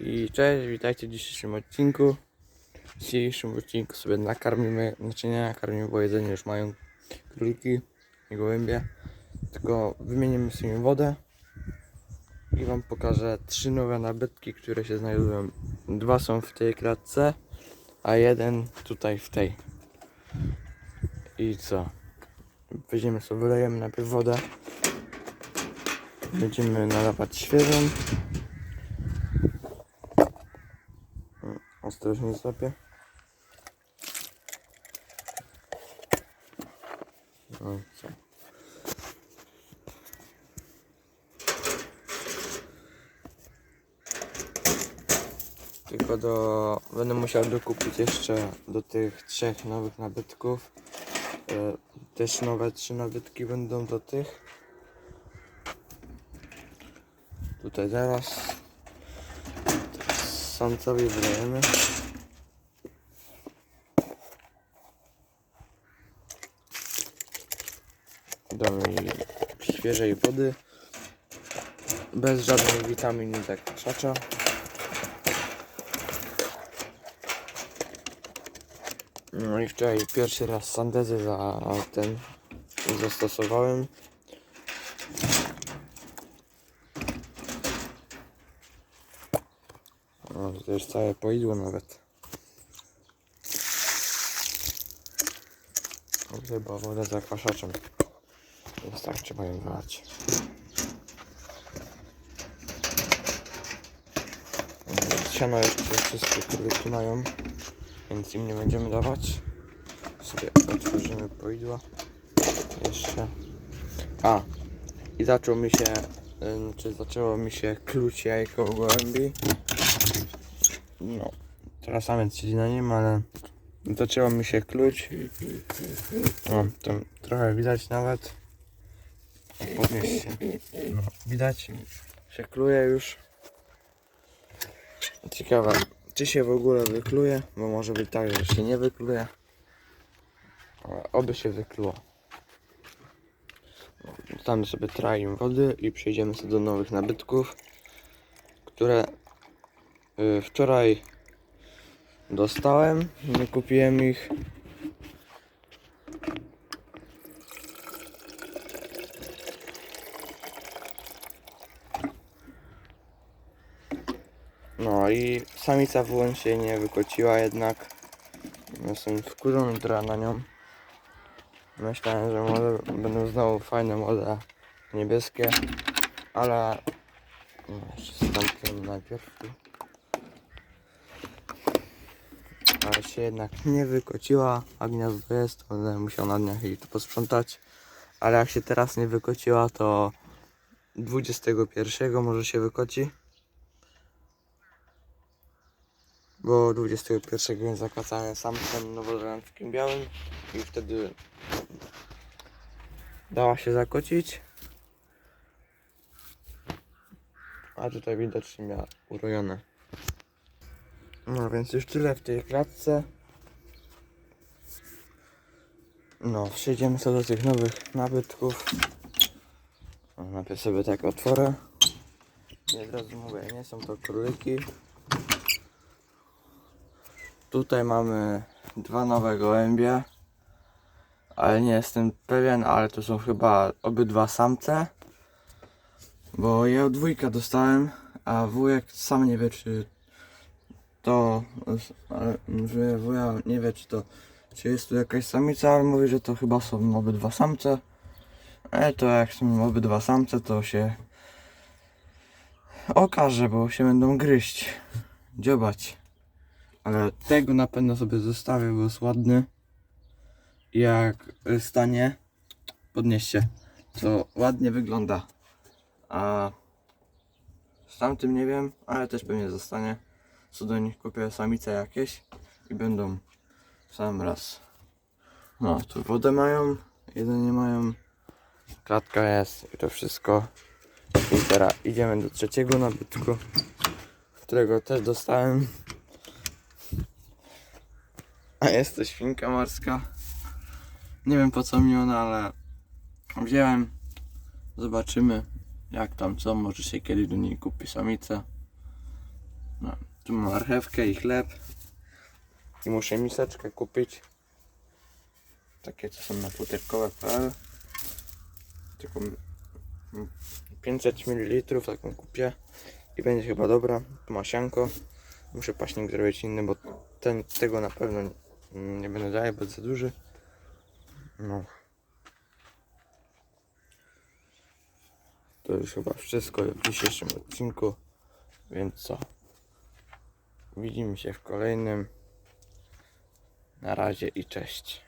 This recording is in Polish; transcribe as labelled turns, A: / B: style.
A: I cześć, witajcie w dzisiejszym odcinku. W dzisiejszym odcinku sobie nakarmimy, znaczy nakarmimy, bo jedzenie już mają króliki i gołębie. Tylko wymienimy sobie wodę i wam pokażę trzy nowe nabytki, które się znajdują. Dwa są w tej klatce, a jeden tutaj w tej. I co? Weźmiemy sobie, wylejemy najpierw wodę. Będziemy nalewać świeżą. Ostrożnie złapie. No co? Tylko do... Będę musiał dokupić jeszcze do tych trzech nowych nabytków. E, też nowe trzy nabytki będą do tych. Tutaj zaraz. Samcowi wylejemy. Damy świeżej wody. Bez żadnych witamin tak krzacza. No i wczoraj pierwszy raz sandezy za ten zastosowałem. O, to jest całe poidło nawet. O, Chyba woda zakwaszaczem. Więc tak trzeba ją wylać. Siano jeszcze wszystkie króliki mają, więc im nie będziemy dawać. Sobie otworzymy poidła. Jeszcze. A! I zaczął mi się, ym, czy zaczęło mi się kluć jajko gołębi. No, teraz samiec siedzi na nim, ale zaczęło mi się kluć. O, to trochę widać nawet. Podnieś się. No, widać. Się kluje już. Ciekawe, czy się w ogóle wykluje, bo może być tak, że się nie wykluje. Oby się wykluło. Damy sobie traim wody i przejdziemy sobie do nowych nabytków, które wczoraj dostałem. Nie kupiłem ich. No i samica wyłącznie się nie wykociła jednak. Jestem wkurzony trochę na nią. Myślałem, że może będą znowu fajne młode niebieskie, ale no, jeszcze najpierw. tu. Ale się jednak nie wykociła, a gniazdo jest, będę musiał na dniach jej to posprzątać. Ale jak się teraz nie wykociła, to 21 może się wykoci. Bo 21 zakłacałem samcem nowozelandzkim białym i wtedy dała się zakocić. A tutaj widocznie miała urojone. No więc już tyle w tej klatce. No, przejdziemy sobie do tych nowych nabytków. Najpierw sobie tak otworzę. I od razu mówię, nie są to króliki. Tutaj mamy dwa nowe gołębie. Ale nie jestem pewien, ale to są chyba obydwa samce. Bo ja dwójkę dostałem, a wujek sam nie wie czy to, że wuja nie wie czy to, czy jest tu jakaś samica, ale mówi, że to chyba są obydwa samce. Ale to jak są obydwa samce, to się okaże, bo się będą gryźć, dziobać. Ale tego na pewno sobie zostawię, bo jest ładny. Jak stanie, podnieście, to ładnie wygląda. A z tamtym nie wiem, ale też pewnie zostanie. Co do nich kupię samice jakieś i będą w sam raz. No, tu wodę mają, jedzenie mają, klatka jest i to wszystko. I teraz idziemy do trzeciego nabytku, którego też dostałem. A jest to świnka morska. Nie wiem po co mi ona, ale wziąłem. Zobaczymy jak tam co, może się kiedyś do niej kupi samica. No, tu mam marchewkę i chleb. I muszę miseczkę kupić. Takie co są na futerkowe.pl Taką mm, 500 ml taką kupię. I będzie chyba dobra. Tu ma sianko. Muszę paśnik zrobić inny, bo ten, tego na pewno nie, nie będę daje, bo za duży. No. To już chyba wszystko w dzisiejszym odcinku. Więc co? Widzimy się w kolejnym. Na razie i cześć.